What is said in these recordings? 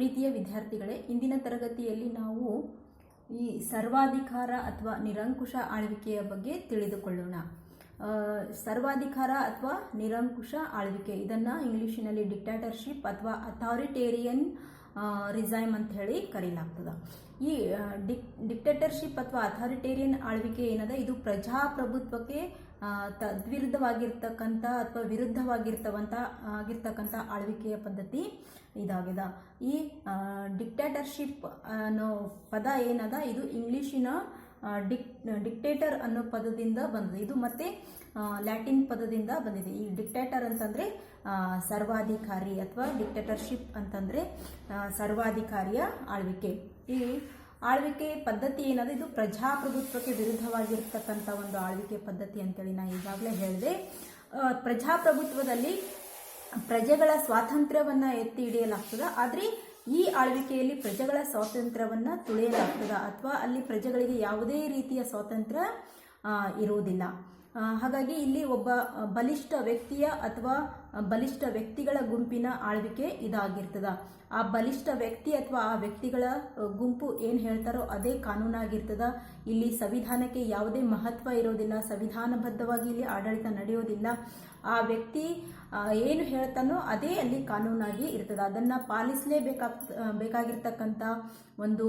ಪ್ರೀತಿಯ ವಿದ್ಯಾರ್ಥಿಗಳೇ, ಇಂದಿನ ತರಗತಿಯಲ್ಲಿ ನಾವು ಈ ಸರ್ವಾಧಿಕಾರ ಅಥವಾ ನಿರಂಕುಶ ಆಳ್ವಿಕೆಯ ಬಗ್ಗೆ ತಿಳಿದುಕೊಳ್ಳೋಣ. ಸರ್ವಾಧಿಕಾರ ಅಥವಾ ನಿರಂಕುಶ ಆಳ್ವಿಕೆ, ಇದನ್ನು ಇಂಗ್ಲೀಷಿನಲ್ಲಿ ಡಿಕ್ಟಾಟರ್ಶಿಪ್ ಅಥವಾ ಅಥಾರಿಟೇರಿಯನ್ ರಿಸೈಮ್ ಅಂತ ಹೇಳಿ ಕರೆಯಲಾಗ್ತದೆ ಈ ಡಿಕ್, ಡಿಕ್ಟೇಟರ್ಶಿಪ್ ಅಥವಾ ಅಥಾರಿಟೇರಿಯನ್ ಆಳ್ವಿಕೆ ಏನದ, ಇದು ಪ್ರಜಾಪ್ರಭುತ್ವಕ್ಕೆ ತದ್ವಿರುದ್ಧವಾಗಿರ್ತಕ್ಕಂಥ ಅಥವಾ ವಿರುದ್ಧವಾಗಿರ್ತವಂಥ ಆಗಿರ್ತಕ್ಕಂಥ ಆಳ್ವಿಕೆಯ ಪದ್ಧತಿ ಇದಾಗಿದೆ. ಈ ಡಿಕ್ಟೇಟರ್ಶಿಪ್ ಅನ್ನೋ ಪದ ಏನದ? ಇದು ಇಂಗ್ಲಿಷಿನ ಡಿಕ್ ಡಿಕ್ಟೇಟರ್ ಅನ್ನೋ ಪದದಿಂದ ಬಂದಿದೆ ಇದು ಮತ್ತೆ ಲ್ಯಾಟಿನ್ ಪದದಿಂದ ಬಂದಿದೆ. ಈ ಡಿಕ್ಟೇಟರ್ ಅಂತಂದ್ರೆ ಸರ್ವಾಧಿಕಾರಿ ಅಥವಾ ಡಿಕ್ಟೇಟರ್ಶಿಪ್ ಅಂತಂದ್ರೆ ಸರ್ವಾಧಿಕಾರಿಯ ಆಳ್ವಿಕೆ. ಈ ಆಳ್ವಿಕೆ ಪದ್ಧತಿ ಏನದು? ಇದು ಪ್ರಜಾಪ್ರಭುತ್ವಕ್ಕೆ ವಿರುದ್ಧವಾಗಿರ್ತಕ್ಕಂಥ ಒಂದು ಆಳ್ವಿಕೆ ಪದ್ಧತಿ ಅಂತೇಳಿ ನಾ ಈಗಾಗಲೇ ಹೇಳಿದೆ. ಪ್ರಜಾಪ್ರಭುತ್ವದಲ್ಲಿ ಪ್ರಜೆಗಳ ಸ್ವಾತಂತ್ರ್ಯವನ್ನ ಎತ್ತಿ ಹಿಡಿಯಲಾಗ್ತದೆ. ಆದರೆ ಈ ಆಳ್ವಿಕೆಯಲ್ಲಿ ಪ್ರಜೆಗಳ ಸ್ವಾತಂತ್ರ್ಯವನ್ನ ತುಳಿಯಲಾಗ್ತದ. ಅಥವಾ ಅಲ್ಲಿ ಪ್ರಜೆಗಳಿಗೆ ಯಾವುದೇ ರೀತಿಯ ಸ್ವಾತಂತ್ರ್ಯ ಇರುವುದಿಲ್ಲ. ಹಾಗಾಗಿ ಇಲ್ಲಿ ಒಬ್ಬ ಬಲಿಷ್ಠ ವ್ಯಕ್ತಿಯ ಅಥವಾ ಬಲಿಷ್ಠ ವ್ಯಕ್ತಿಗಳ ಗುಂಪಿನ ಆಳ್ವಿಕೆ ಇದಾಗಿರ್ತದ. ಆ ಬಲಿಷ್ಠ ವ್ಯಕ್ತಿ ಅಥವಾ ಆ ವ್ಯಕ್ತಿಗಳ ಗುಂಪು ಏನು ಹೇಳ್ತಾರೋ ಅದೇ ಕಾನೂನಾಗಿರ್ತದ. ಇಲ್ಲಿ ಸಂವಿಧಾನಕ್ಕೆ ಯಾವುದೇ ಮಹತ್ವ ಇರೋದಿಲ್ಲ, ಸಂವಿಧಾನಬದ್ಧವಾಗಿ ಇಲ್ಲಿ ಆಡಳಿತ ನಡೆಯೋದಿಲ್ಲ. ಆ ವ್ಯಕ್ತಿ ಏನು ಹೇಳ್ತಾನೋ ಅದೇ ಅಲ್ಲಿ ಕಾನೂನಾಗಿ ಇರ್ತದೆ. ಅದನ್ನು ಪಾಲಿಸಲೇಬೇಕಾಗ್ತ ಬೇಕಾಗಿರ್ತಕ್ಕಂಥ ಒಂದು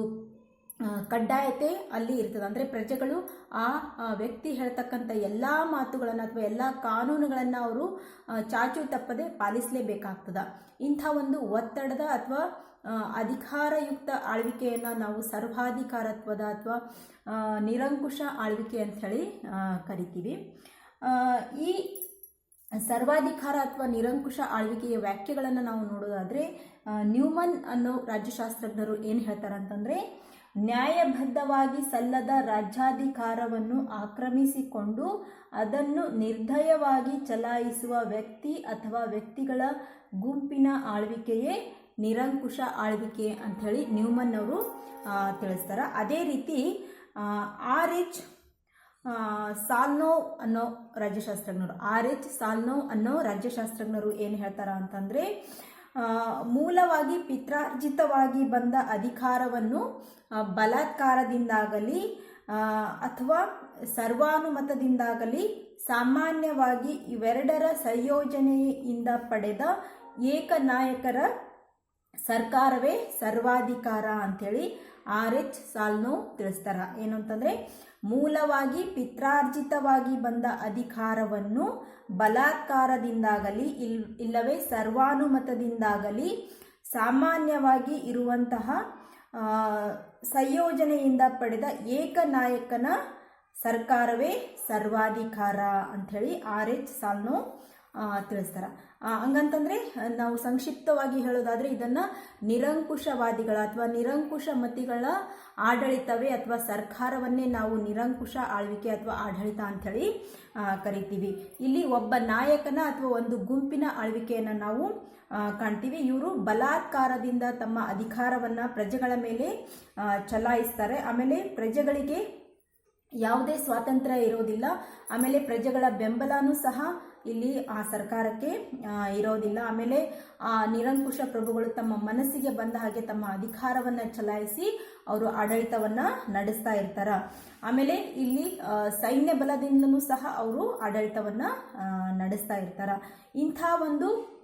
ಕಡ್ಡಾಯತೆ ಅಲ್ಲಿ ಇರ್ತದೆ. ಅಂದರೆ ಪ್ರಜೆಗಳು ಆ ವ್ಯಕ್ತಿ ಹೇಳ್ತಕ್ಕಂಥ ಎಲ್ಲ ಮಾತುಗಳನ್ನು ಅಥವಾ ಎಲ್ಲ ಕಾನೂನುಗಳನ್ನು ಅವರು ಚಾಚು ತಪ್ಪದೆ ಪಾಲಿಸಲೇಬೇಕಾಗ್ತದ. ಇಂಥ ಒಂದು ಒತ್ತಡದ ಅಥವಾ ಅಧಿಕಾರಯುಕ್ತ ಆಳ್ವಿಕೆಯನ್ನು ನಾವು ಸರ್ವಾಧಿಕಾರತ್ವದ ಅಥವಾ ನಿರಂಕುಶ ಆಳ್ವಿಕೆ ಅಂತ ಹೇಳಿ ಕರಿತೀವಿ. ಈ ಸರ್ವಾಧಿಕಾರ ಅಥವಾ ನಿರಂಕುಶ ಆಳ್ವಿಕೆಯ ವ್ಯಾಖ್ಯೆಗಳನ್ನು ನಾವು ನೋಡೋದಾದರೆ ನ್ಯೂಮನ್ ಅನ್ನೋ ರಾಜ್ಯಶಾಸ್ತ್ರಜ್ಞರು ಏನು ಹೇಳ್ತಾರೆ ಅಂತಂದ್ರೆ ನ್ಯಾಯಬದ್ಧವಾಗಿ ಸಲ್ಲದ ರಾಜ್ಯಾಧಿಕಾರವನ್ನು ಆಕ್ರಮಿಸಿಕೊಂಡು ಅದನ್ನು ನಿರ್ದಯವಾಗಿ ಚಲಾಯಿಸುವ ವ್ಯಕ್ತಿ ಅಥವಾ ವ್ಯಕ್ತಿಗಳ ಗುಂಪಿನ ಆಳ್ವಿಕೆಯೇ ನಿರಂಕುಶ ಆಳ್ವಿಕೆ ಅಂಥೇಳಿ ನ್ಯೂಮನ್ ಅವರು ತಿಳಿಸ್ತಾರೆ. ಅದೇ ರೀತಿ ಆರ್ ಎಚ್ ಸಾಲ್ನೋ ಅನ್ನೋ ರಾಜ್ಯಶಾಸ್ತ್ರಜ್ಞರು, ಆರ್ ಎಚ್ ಸಾಲ್ನೋವ್ ಅನ್ನೋ ರಾಜ್ಯಶಾಸ್ತ್ರಜ್ಞರು ಏನು ಹೇಳ್ತಾರ ಅಂತಂದ್ರೆ ಮೂಲವಾಗಿ ಪಿತ್ರಾರ್ಜಿತವಾಗಿ ಬಂದ ಅಧಿಕಾರವನ್ನು ಬಲಾತ್ಕಾರದಿಂದಾಗಲಿ ಅಥವಾ ಸರ್ವಾನುಮತದಿಂದಾಗಲಿ ಸಾಮಾನ್ಯವಾಗಿ ಇವೆರಡರ ಸಂಯೋಜನೆಯಿಂದ ಪಡೆದ ಏಕನಾಯಕರ ಸರ್ಕಾರವೇ ಸರ್ವಾಧಿಕಾರ ಅಂಥೇಳಿ ಆರ್ ಎಚ್ ಸಾಲ್ನೋ ತಿಳಿಸ್ತಾರ. ಏನು ಅಂತಂದ್ರೆ ಮೂಲವಾಗಿ ಪಿತ್ರಾರ್ಜಿತವಾಗಿ ಬಂದ ಅಧಿಕಾರವನ್ನು ಬಲಾತ್ಕಾರದಿಂದಾಗಲಿ ಇಲ್, ಇಲ್ಲವೇ ಸರ್ವಾನುಮತದಿಂದಾಗಲಿ ಸಾಮಾನ್ಯವಾಗಿ ಇರುವಂತಹ ಸಂಯೋಜನೆಯಿಂದ ಪಡೆದ ಏಕನಾಯಕನ ಸರ್ಕಾರವೇ ಸರ್ವಾಧಿಕಾರ ಅಂಥೇಳಿ ಆರ್ ಎಚ್ ಸಾಲ್ನೋ ತಿಳಿಸ್ತಾರ. ಹಂಗಂತಂದ್ರೆ, ನಾವು ಸಂಕ್ಷಿಪ್ತವಾಗಿ ಹೇಳೋದಾದ್ರೆ ಇದನ್ನ ನಿರಂಕುಶವಾದಿಗಳ ಅಥವಾ ನಿರಂಕುಶ ಮತಿಗಳ ಆಡಳಿತವೇ ಅಥವಾ ಸರ್ಕಾರವನ್ನೇ ನಾವು ನಿರಂಕುಶ ಆಳ್ವಿಕೆ ಅಥವಾ ಆಡಳಿತ ಅಂಥೇಳಿ ಕರಿತೀವಿ. ಇಲ್ಲಿ ಒಬ್ಬ ನಾಯಕನ ಅಥವಾ ಒಂದು ಗುಂಪಿನ ಆಳ್ವಿಕೆಯನ್ನು ನಾವು ಕಾಣ್ತೀವಿ. ಇವರು ಬಲಾತ್ಕಾರದಿಂದ ತಮ್ಮ ಅಧಿಕಾರವನ್ನ ಪ್ರಜೆಗಳ ಮೇಲೆ ಚಲಾಯಿಸ್ತಾರೆ. ಆಮೇಲೆ ಪ್ರಜೆಗಳಿಗೆ ಯಾವುದೇ ಸ್ವಾತಂತ್ರ್ಯ ಇರೋದಿಲ್ಲ. ಆಮೇಲೆ ಪ್ರಜೆಗಳ ಬೆಂಬಲನೂ ಸಹ ಇಲ್ಲಿ ಆ ಸರ್ಕಾರಕ್ಕೆ ಇರೋದಿಲ್ಲ. ಆಮೇಲೆ, ಆ, ನಿರಂಕುಶ ಪ್ರಭುಗಳು ತಮ್ಮ ಮನಸ್ಸಿಗೆ ಬಂದ ಹಾಗೆ ತಮ್ಮ ಅಧಿಕಾರವನ್ನ ಚಲಾಯಿಸಿ ಅವರು ಆಡಳಿತವನ್ನ ನಡೆಸ್ತಾ ಇರ್ತಾರ. ಆಮೇಲೆ ಇಲ್ಲಿ ಸೈನ್ಯ ಬಲದಿಂದಲೂ ಸಹ ಅವರು ಆಡಳಿತವನ್ನ ನಡೆಸ್ತಾ ಇರ್ತಾರ. ಇಂಥ ಒಂದು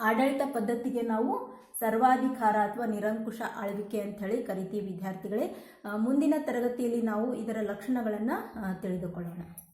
ಆಡಳಿತ ಪದ್ಧತಿಗೆ ನಾವು ಸರ್ವಾಧಿಕಾರ ಅಥವಾ ನಿರಂಕುಶ ಆಳ್ವಿಕೆ ಅಂತ ಹೇಳಿ ಕರಿತೀವಿ ವಿದ್ಯಾರ್ಥಿಗಳೇ. ಮುಂದಿನ ತರಗತಿಯಲ್ಲಿ ನಾವು ಇದರ ಲಕ್ಷಣಗಳನ್ನು ತಿಳಿದುಕೊಳ್ಳೋಣ.